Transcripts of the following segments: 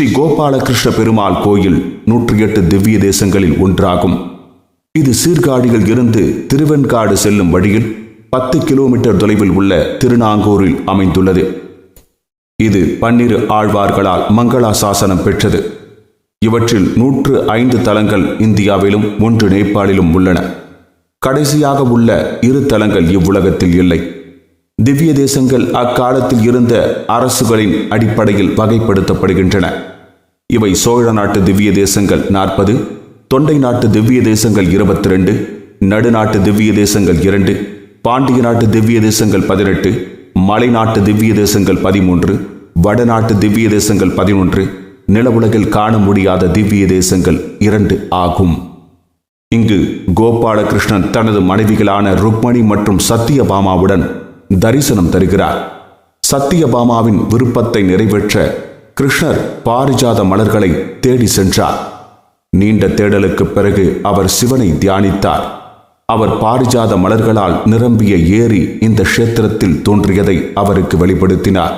ஸ்ரீ கோபாலகிருஷ்ண பெருமாள் கோயில் நூற்றி எட்டு திவ்ய தேசங்களில் ஒன்றாகும். இது சீர்காழியில் இருந்து திருவெண்காடு செல்லும் வழியில் பத்து கிலோமீட்டர் தொலைவில் உள்ள திருநாங்கூரில் அமைந்துள்ளது. இது பன்னிரு ஆழ்வார்களால் மங்களா சாசனம் பெற்றது. இவற்றில் நூற்று ஐந்து தலங்கள் இந்தியாவிலும் ஒன்று நேபாளிலும் உள்ளன. கடைசியாக உள்ள இரு தலங்கள் இவ்வுலகத்தில் இல்லை. திவ்ய தேசங்கள் அக்காலத்தில் இருந்த அரசுகளின் அடிப்படையில் வகைப்படுத்தப்படுகின்றன. இவை சோழ நாட்டு திவ்ய தேசங்கள் நாற்பது தொண்டை நாட்டு திவ்ய தேசங்கள் இருபத்தி ரெண்டு நடுநாட்டு திவ்ய தேசங்கள் இரண்டு பாண்டிய நாட்டு திவ்ய தேசங்கள் பதினெட்டு மலைநாட்டு திவ்ய தேசங்கள் பதிமூன்று வடநாட்டு திவ்ய தேசங்கள் பதினொன்று நிலவுலகில் காண முடியாத திவ்ய தேசங்கள் இரண்டு ஆகும். இங்கு கோபாலகிருஷ்ணன் தனது மனைவிகளான ருக்மணி மற்றும் சத்தியபாமாவுடன் தரிசனம் தருகிறார். சத்தியபாமாவின் விருப்பத்தை நிறைவேற்ற கிருஷ்ணர் பாரிஜாத மலர்களை தேடி சென்றார். நீண்ட தேடலுக்கு பிறகு அவர் சிவனை தியானித்தார். அவர் பாரிஜாத மலர்களால் நிரம்பிய ஏரி இந்த க்ஷேத்திரத்தில் தோன்றியதை அவருக்கு வெளிப்படுத்தினார்.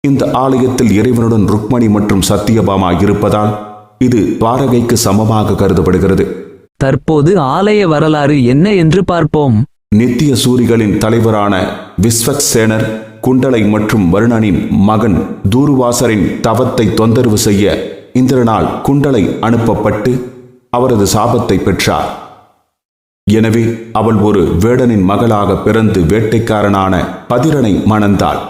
இந்த ஆலயத்தில் இறைவனுடன் ருக்மணி மற்றும் சத்தியபாமா இருப்பதால் இது துவாரகைக்கு சமமாக கருதப்படுகிறது. தற்போது ஆலய வரலாறு என்ன என்று பார்ப்போம். நித்திய சூரிகளின் தலைவரான விஸ்வக்சேனர் குண்டலை மற்றும் வருணனின் மகன் தூர்வாசரின் தவத்தை தொந்தரவு செய்ய இந்திரனால் குண்டலை அனுப்பப்பட்டு அவரது சாபத்தை பெற்றார். எனவே அவள் ஒரு வேடனின் மகளாக பிறந்து வேட்டைக்காரனான பதிரனை மணந்தாள்.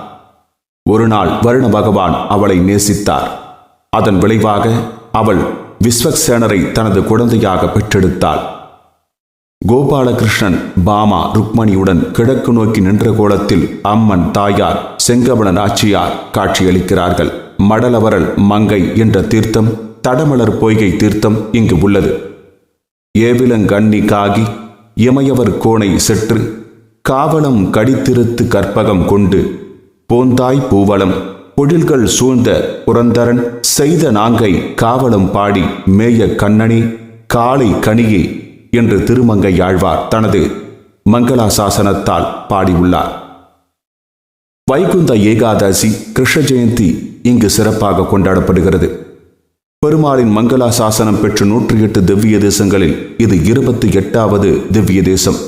ஒரு நாள் வருண பகவான் அவளை நேசித்தார். அதன் விளைவாக அவள் விஸ்வக்சேனரை தனது குழந்தையாக பெற்றெடுத்தாள். கோபாலகிருஷ்ணன் பாமா ருக்மணியுடன் கிழக்கு நோக்கி நின்ற கோலத்தில் அம்மன் தாயார் செங்கவள நாச்சியார் காட்சியளிக்கிறார்கள். மடலவரல் மங்கை என்ற தீர்த்தம் தடமலர் பொய்கை தீர்த்தம் இங்கு உள்ளது. ஏவிலங்கண்ணி காகி இமையவர் கோணை செற்று காவலம் கடித்திருத்து கற்பகம் கொண்டு போந்தாய் பூவளம் பொழில்கள் சூழ்ந்த புரந்தரன் செய்த நாங்கை காவலம் பாடி மேய கண்ணனே காளை கனியே என்று திருமங்கை ஆழ்வார் தனது மங்களாசாசனத்தால் பாடியுள்ளார். வைகுந்த ஏகாதசி கிருஷ்ண ஜெயந்தி இங்கு சிறப்பாக கொண்டாடப்படுகிறது. பெருமாளின் மங்களா சாசனம் பெற்ற நூற்றி எட்டு திவ்ய தேசங்களில் இது இருபத்தி எட்டாவது திவ்ய தேசம்.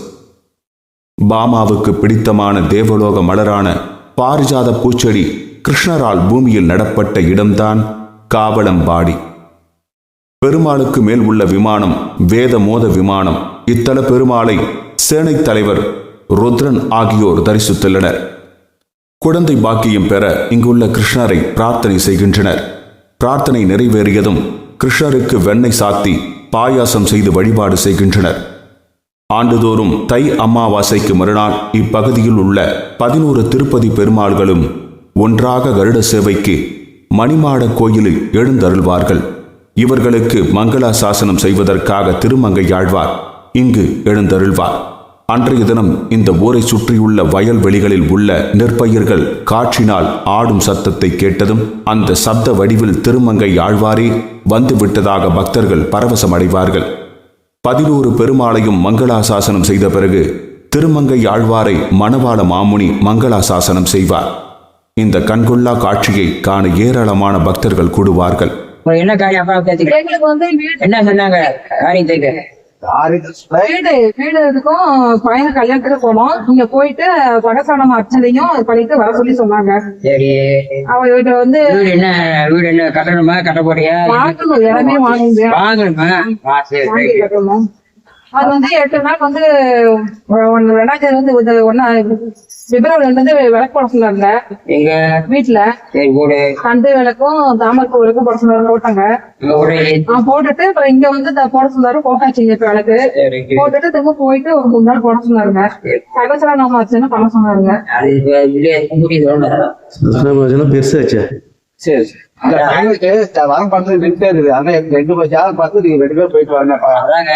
பாமாவுக்கு பிடித்தமான தேவலோக மலரான பாரிஜாத பூச்செடி கிருஷ்ணரால் பூமியில் நடப்பட்ட இடம்தான் காவலம்பாடி. பெருமாளுக்கு மேல் உள்ள விமானம் வேத மோத விமானம். இத்தல பெருமாளை சேனைத் தலைவர் ருத்ரன் ஆகியோர் தரிசித்துள்ளனர். குழந்தை பாக்கியம் பெற இங்குள்ள கிருஷ்ணரை பிரார்த்தனை செய்கின்றனர். பிரார்த்தனை நிறைவேறியதும் கிருஷ்ணருக்கு வெண்ணெய் சாத்தி பாயாசம் செய்து வழிபாடு செய்கின்றனர். ஆண்டுதோறும் தை அமாவாசைக்கு மறுநாள் இப்பகுதியில் உள்ள பதினோரு திருப்பதி பெருமாள்களும் ஒன்றாக கருட சேவைக்கு மணிமாட கோயிலில் எழுந்தருள்வார்கள். இவர்களுக்கு மங்களா சாசனம் செய்வதற்காக திருமங்கையாழ்வார் இங்கு எழுந்தருள்வார். அன்றைய தினம் இந்த ஊரை சுற்றியுள்ள வயல்வெளிகளில் உள்ள நெற்பயிர்கள் காற்றினால் ஆடும் சத்தத்தை கேட்டதும் அந்த சப்த வடிவில் திருமங்கை ஆழ்வாரே வந்து விட்டதாக பக்தர்கள் பரவசமடைவார்கள். பதினோரு பெருமாளையும் மங்களாசாசனம் செய்த பிறகு திருமங்கை ஆழ்வாரை மணவாள மாமுனி மங்களாசாசனம் செய்வார். இந்த கண்கொள்ளா காட்சியை காண ஏராளமான பக்தர்கள் கூடுவார்கள். என்ன காரியம்? அப்பா கேட்டீங்க எங்களுக்கு வந்து வீடு என்ன சொன்னாங்க? காரியத்துக்கு வீடு வீடு இருக்கும் பையன் கல்யாணத்துக்கு போனோம். இங்க போயிட்டு பகசானம் அர்ச்சனையும் பண்ணிட்டு வர சொல்லி சொன்னாங்க. சரி. அவ வீட்டு வந்து வீடு என்ன? வீடு என்ன? கட்டணுமா? கட்ட போறியா? வாங்கணும். இடமே வாங்குங்க வாங்கணுமா. அது வந்து எட்டு நாள் வந்து ஒன்னு ரெண்டாயிரத்தி வந்து ஒன்னா பிப்ரவரி வந்து விளக்கு போட சொன்னாங்க. எங்க? வீட்டுல கண்டு விளக்கும் தாமரைப்பூ விளக்கும் போட சொன்னாரு போட்டாங்க. இங்க போட்டுட்டு அப்புறம் இங்க வந்து த- போட சொன்னாரு போட்டாச்சுங்க இப்ப விளக்கு. போட்டுட்டு திரும்ப போயிட்டு ஒரு மூணு நாள் போட சொன்னாருங்க. சகசரா நாம அர்ச்சனை பண்ண சொன்னாருங்க. பெருசாச்சே சரி இந்த டைமுக்கு வரம் பார்த்து இருக்குது. ஆனா ரெண்டு மணி ஜாதகம் பார்த்து நீங்க ரெண்டு பேரும் போயிட்டு வரணும் அதாங்க.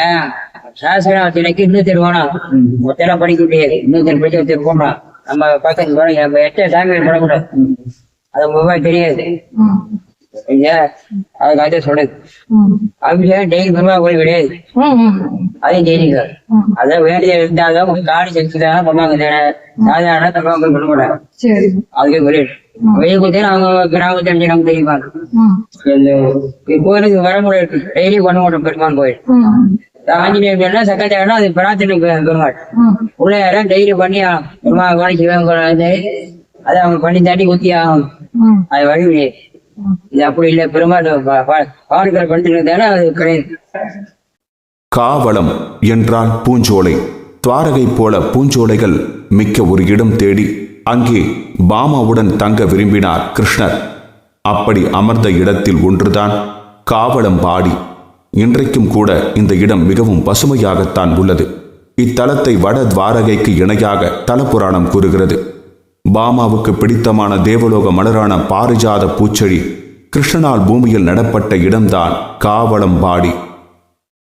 சாஸ்திரத்தினைக்கு இன்னும் திருவோணம் மொத்தம் படிக்க முடியாது இன்னும் படிக்க வச்சிருக்கோம்னா நம்ம பக்கத்து போன நம்ம எட்ட சாமி போடக்கூடாது அது மூவாய் தெரியாது. ஐயா அதுக்கு அதே. அபிஷேகம் டெய்லி பெருமா போய் கிடையாது. அதையும் தெரியுங்க. அதான் வேண்டிய இருந்தாலும் காடி செஞ்சுதான் பண்ணுவாங்க சாதாரண பண்ணக்கூடாது சரி. அதுக்கே வெயில் குத்தினா அவங்க கிராமத்தை தெரிஞ்சு நமக்கு தெரியுமா? இந்த கோயிலுக்கு இருக்கு டெய்லி பண்ண மாட்டோம் பெருமான் கோயில். ஆஞ்சநேயர் பேர்னா சக்கரையானா அது பிரார்த்தனை பெருமாள் ம். உள்ள யாரும் டெய்லி பண்ணி. பெருமாள் சிவன் அது அவங்க பண்ணி தாண்டி குத்தி ஆகணும் ம். அது வழி இது அப்படி இல்லை பெருமாள் பா- பா- பாடுகிற பண்ணிட்டு அது கிடையாது காவலம் என்றால் பூஞ்சோலை துவாரகை போல பூஞ்சோலைகள் மிக்க ஒரு இடம் தேடி அங்கே பாமாவுடன் தங்க விரும்பினார் கிருஷ்ணர் அப்படி அமர்ந்த இடத்தில் ஒன்றுதான் காவலம்பாடி இன்றைக்கும் கூட இந்த இடம் மிகவும் பசுமையாகத்தான் உள்ளது. இத்தலத்தை வட துவாரகைக்கு இணையாக தலபுராணம் கூறுகிறது. பாமாவுக்கு பிடித்தமான தேவலோக மலரான பாரிஜாத பூச்செடி கிருஷ்ணனால் பூமியில் நடப்பட்ட இடம்தான் காவலம்பாடி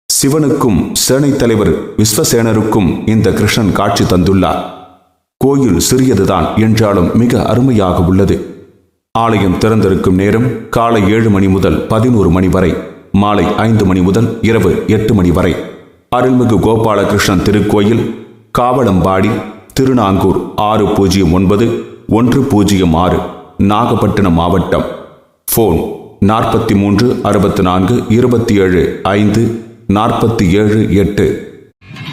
சிவனுக்கும் சேனைத் தலைவர் விஸ்வசேனருக்கும் இந்த கிருஷ்ணன் காட்சி தந்துள்ளார். கோயில் சிறியதுதான் என்றாலும் மிக அருமையாக உள்ளது. ஆலயம் திறந்திருக்கும் நேரம் காலை ஏழு மணி முதல் பதினோரு மணி வரை. மாலை ஐந்து மணி முதல் இரவு எட்டு மணி வரை. அருள்மிகு கோபாலகிருஷ்ணன் திருக்கோயில் காவலம்பாடி திருநாங்கூர் ஆறு பூஜ்ஜியம் ஒன்பது ஒன்று பூஜ்ஜியம் ஆறு நாகப்பட்டினம் மாவட்டம். ஃபோன் நாற்பத்தி மூன்று அறுபத்தி நான்கு இருபத்தி ஏழு ஐந்து நாற்பத்தி ஏழு எட்டு.